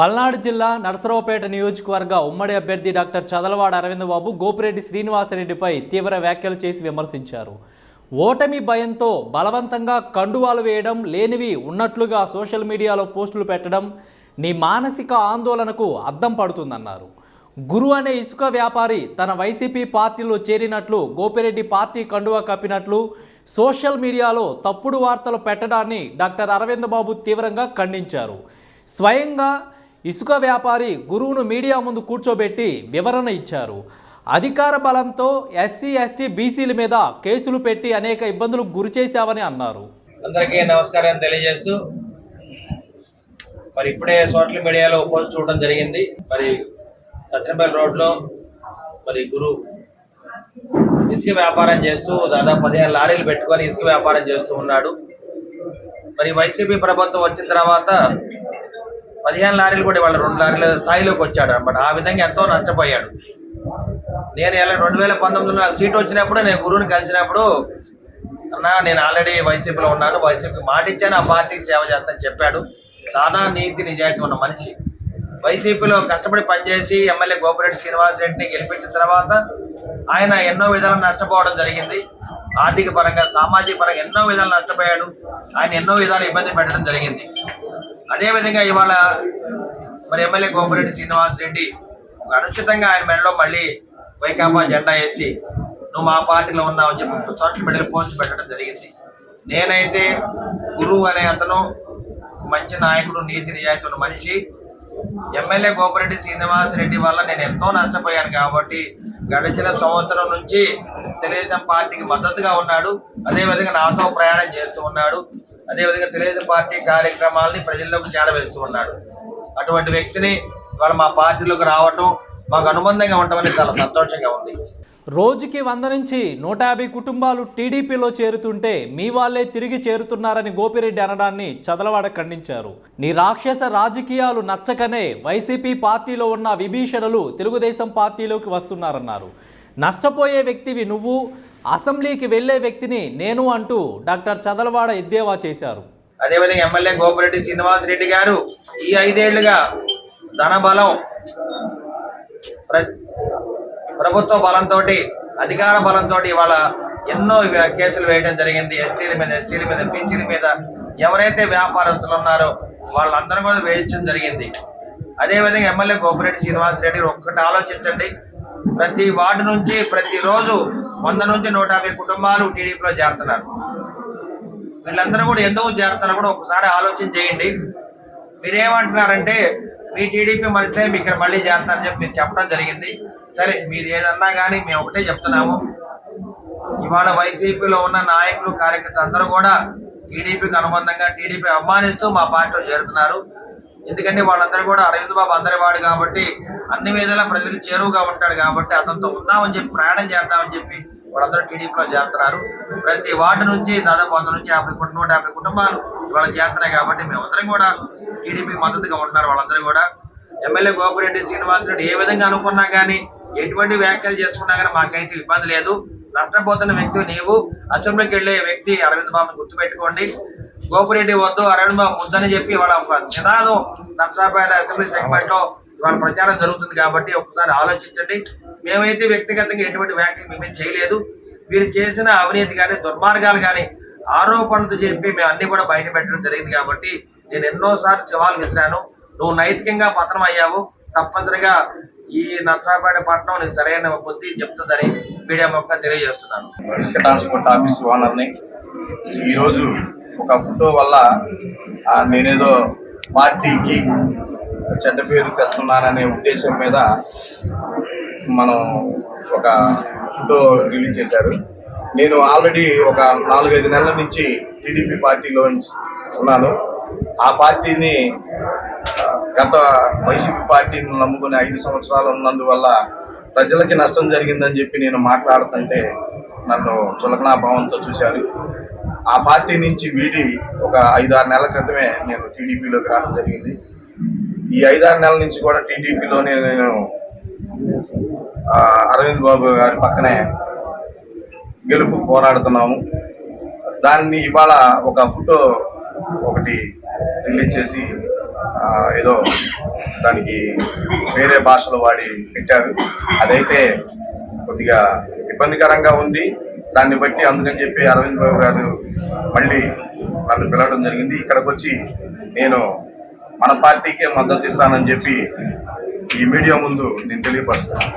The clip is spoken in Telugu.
పల్నాడు జిల్లా నరసరావుపేట నియోజకవర్గ ఉమ్మడి అభ్యర్థి డాక్టర్ చదలవాడ అరవింద్ బాబు గోపిరెడ్డి శ్రీనివాసరెడ్డిపై తీవ్ర వ్యాఖ్యలు చేసి విమర్శించారు. ఓటమి భయంతో బలవంతంగా కండువాలు వేయడం లేనివి ఉన్నట్లుగా సోషల్ మీడియాలో పోస్టులు పెట్టడం నీ మానసిక ఆందోళనకు అద్దం పడుతుందన్నారు. గురు అనే ఇసుక వ్యాపారి తన వైసీపీ పార్టీలో చేరినట్లు గోపిరెడ్డి పార్టీ కండువా కప్పినట్లు సోషల్ మీడియాలో తప్పుడు వార్తలు పెట్టడాన్ని డాక్టర్ అరవింద్ బాబు తీవ్రంగా ఖండించారు. స్వయంగా ఇసుక వ్యాపారి గురువును మీడియా ముందు కూర్చోబెట్టి వివరణ ఇచ్చారు. అధికార బలంతో ఎస్సీ ఎస్టీ బీసీల మీద కేసులు పెట్టి అనేక ఇబ్బందులకు గురి చేశావని అన్నారు. అందరికీ నమస్కారం తెలియజేస్తూ మరి ఇప్పుడే సోషల్ మీడియాలో పోస్ట్ చూడడం జరిగింది. మరి సత్యనపల్లి రోడ్లో మరి గురు ఇసుక వ్యాపారం చేస్తూ దాదాపు పదిహేను లారీలు పెట్టుకొని ఇసుక వ్యాపారం చేస్తూ ఉన్నాడు. మరి వైసీపీ ప్రభుత్వం వచ్చిన తర్వాత పదిహేను లారీలు కూడా వాళ్ళ రెండు లారీల స్థాయిలోకి వచ్చాడు అనమాట ఆ విధంగా ఎంతో నష్టపోయాడు. నేను ఎలా రెండు వేల పంతొమ్మిదిలో నాకు సీట్ వచ్చినప్పుడు నేను గురువుని కలిసినప్పుడు అన్నా నేను ఆల్రెడీ వైసీపీలో ఉన్నాను వైసీపీకి మాటిచ్చాను ఆ పార్టీకి సేవ చేస్తానని చెప్పాడు. చాలా నీతి నిజాయితీ ఉన్న మనిషి. వైసీపీలో కష్టపడి పనిచేసి ఎమ్మెల్యే గోపిరెడ్డి శ్రీనివాస్ రెడ్డిని గెలిపించిన తర్వాత ఆయన ఎన్నో విధాలు నష్టపోవడం జరిగింది. ఆర్థిక పరంగా సామాజిక పరంగా ఎన్నో విధాలు నష్టపోయాడు. ఆయన ఎన్నో విధాలు ఇబ్బంది పెట్టడం జరిగింది. అదేవిధంగా ఇవాళ మరి ఎమ్మెల్యే గోపిరెడ్డి శ్రీనివాస్ రెడ్డి అనుచితంగా ఆయన మెడలో మళ్ళీ వైకాపా జెండా వేసి నువ్వు మా పార్టీలో ఉన్నావు అని చెప్పి సోషల్ మీడియాలో పోస్ట్ పెట్టడం జరిగింది. నేనైతే గురువు అనే అతను మంచి నాయకుడు నీతి నిజాయితీ ఉన్న మనిషి. ఎమ్మెల్యే గోపిరెడ్డి శ్రీనివాస్ రెడ్డి వల్ల నేను ఎంతో నష్టపోయాను కాబట్టి గడిచిన సంవత్సరం నుంచి తెలుగుదేశం పార్టీకి మద్దతుగా ఉన్నాడు. అదేవిధంగా నాతో ప్రయాణం చేస్తూ ఉన్నాడు. అదేవిధంగా తెలుగుదేశం పార్టీ కార్యక్రమాలని ప్రజల్లోకి చేరవేస్తూ ఉన్నాడు అటువంటి వ్యక్తిని వాళ్ళు మా పార్టీలోకి రావటం మాకు అనుబంధంగా ఉండటం చాలా సంతోషంగా ఉంది. రోజుకి వంద నుంచి నూట యాభై కుటుంబాలు టీడీపీలో చేరుతుంటే మీ వాళ్ళే తిరిగి చేరుతున్నారని గోపిరెడ్డి అనడాన్ని చదలవాడ ఖండించారు. నీ రాక్షస రాజకీయాలు నచ్చకనే వైసీపీ పార్టీలో ఉన్న విభీషణులు తెలుగుదేశం పార్టీలోకి వస్తున్నారన్నారు. నష్టపోయే వ్యక్తివి నువ్వు అసెంబ్లీకి వెళ్ళే వ్యక్తిని నేను అంటూ డాక్టర్ చదలవాడ ఎద్దేవా చేశారు. అదేవిధంగా ఎమ్మెల్యే గోపిరెడ్డి శ్రీనివాస్ రెడ్డి గారు ఈ ఐదేళ్ళుగా ధన బలం ప్ర- ప్రభుత్వ బలంతో అధికార బలంతో ఇవాళ ఎన్నో కేసులు వేయడం జరిగింది. ఎస్టీల మీద ఎస్టీల మీద బీసీల మీద ఎవరైతే వ్యాపారస్తులు ఉన్నారో వాళ్ళందరూ కూడా వేయించడం జరిగింది. అదేవిధంగా ఎమ్మెల్యే గోపిరెడ్డి శ్రీనివాస్ రెడ్డి ఒక్కటి ఆలోచించండి. ప్రతి వార్డు నుంచి ప్రతిరోజు వంద నుంచి నూట యాభై కుటుంబాలు టీడీపీలో చేరుతున్నారు. వీళ్ళందరూ కూడా ఎందుకు చేరుతున్నారు కూడా ఒకసారి ఆలోచన చేయండి. మీరేమంటున్నారంటే మీ టీడీపీ మళ్ళీ మీ ఇక్కడ మళ్ళీ చేరుతారని చెప్పి మీరు చెప్పడం జరిగింది. సరే మీరు ఏదన్నా కానీ మేము ఒకటే చెప్తున్నాము. ఇవాళ వైసీపీలో ఉన్న నాయకులు కార్యకర్తలు అందరూ కూడా టీడీపీకి అనుబంధంగా టీడీపీ అభిమానిస్తూ మా పార్టీలో చేరుతున్నారు. ఎందుకంటే వాళ్ళందరూ కూడా అరవింద్ బాబు అందరి వాడు కాబట్టి అన్ని విధాలా ప్రజలకు చేరువుగా ఉంటాడు కాబట్టి అతనితో ఉందామని చెప్పి ప్రయాణం చేద్దామని చెప్పి వాళ్ళందరూ టీడీపీలో చేస్తున్నారు. ప్రతి వార్డు నుంచి దాదాపు వంద నుంచి యాభై కుటుంబ నూట యాభై కుటుంబాలు ఇవాళ చేస్తున్నాయి కాబట్టి మేమందరం కూడా టీడీపీ మద్దతుగా ఉంటున్నారు వాళ్ళందరూ కూడా. ఎమ్మెల్యే గోపిరెడ్డి శ్రీనివాసరెడ్డి ఏ విధంగా అనుకున్నా కానీ ఎటువంటి వ్యాఖ్యలు చేసుకున్నా కానీ మాకైతే ఇబ్బంది లేదు. నష్టపోతున్న వ్యక్తి నీవు. అసెంబ్లీకి వెళ్ళే వ్యక్తి అరవింద్ బాబును గుర్తుపెట్టుకోండి. గోపిరెడ్డి వద్దు అరవింద్ వద్దని చెప్పి వాళ్ళ ఒక నినాదం నర్సాపేట అసెంబ్లీ సెగ్మెంట్లో ఇవాళ ప్రచారం జరుగుతుంది కాబట్టి ఒకసారి ఆలోచించండి. మేమైతే వ్యక్తిగతంగా ఎటువంటి వ్యాఖ్యలు మేమేం చేయలేదు. వీరు చేసిన అవినీతి కానీ దుర్మార్గాలు కానీ ఆరోపణలు చెప్పి మేము అన్ని కూడా బయట పెట్టడం జరిగింది కాబట్టి నేను ఎన్నోసార్లు సవాల్ విసిరాను. నువ్వు నైతికంగా పతనం అయ్యావు. తప్పనిసరిగా ఈ నర్సాపేట పట్టణం నీకు సరైన బుద్ధి చెప్తుందని మీడియా మొక్క తెలియజేస్తున్నాను. ఇసుక ట్రాన్స్పోర్ట్ ఆఫీస్ ఓనర్ని ఈరోజు ఒక ఫోటో వల్ల నేనేదో పార్టీకి చెడ్డ పేరు తెస్తున్నాననే ఉద్దేశం మీద మనం ఒక ఫోటో రిలీజ్ చేశారు. నేను ఆల్రెడీ ఒక నాలుగైదు నెలల నుంచి టీడీపీ పార్టీలో ఉన్నాను. ఆ పార్టీని గత వైసీపీ పార్టీని నమ్ముకుని ఐదు సంవత్సరాలు ఉన్నందువల్ల ప్రజలకి నష్టం జరిగిందని చెప్పి నేను మాట్లాడుతుంటే నన్ను చులకనా భావంతో చూశారు. ఆ పార్టీ నుంచి వీడి ఒక ఐదారు నెలల క్రితమే నేను టీడీపీలోకి రావడం జరిగింది. ఈ ఐదారు నెలల నుంచి కూడా టీడీపీలోనే నేను అరవింద్ బాబు గారి పక్కనే గెలుపు పోరాడుతున్నాము. దాన్ని ఇవాళ ఒక ఫోటో ఒకటి రిలీజ్ చేసి ఏదో దానికి వేరే భాషలు వాడి పెట్టారు. అదైతే కొద్దిగా ఇబ్బందికరంగా ఉంది. దాన్ని బట్టి అందుకని చెప్పి అరవింద్ బాబు గారు మళ్ళీ నన్ను పిలవడం జరిగింది. ఇక్కడికి వచ్చి నేను మన పార్టీకే మద్దతు ఇస్తానని చెప్పి ఈ మీడియా ముందు నేను తెలియపరుస్తున్నాను.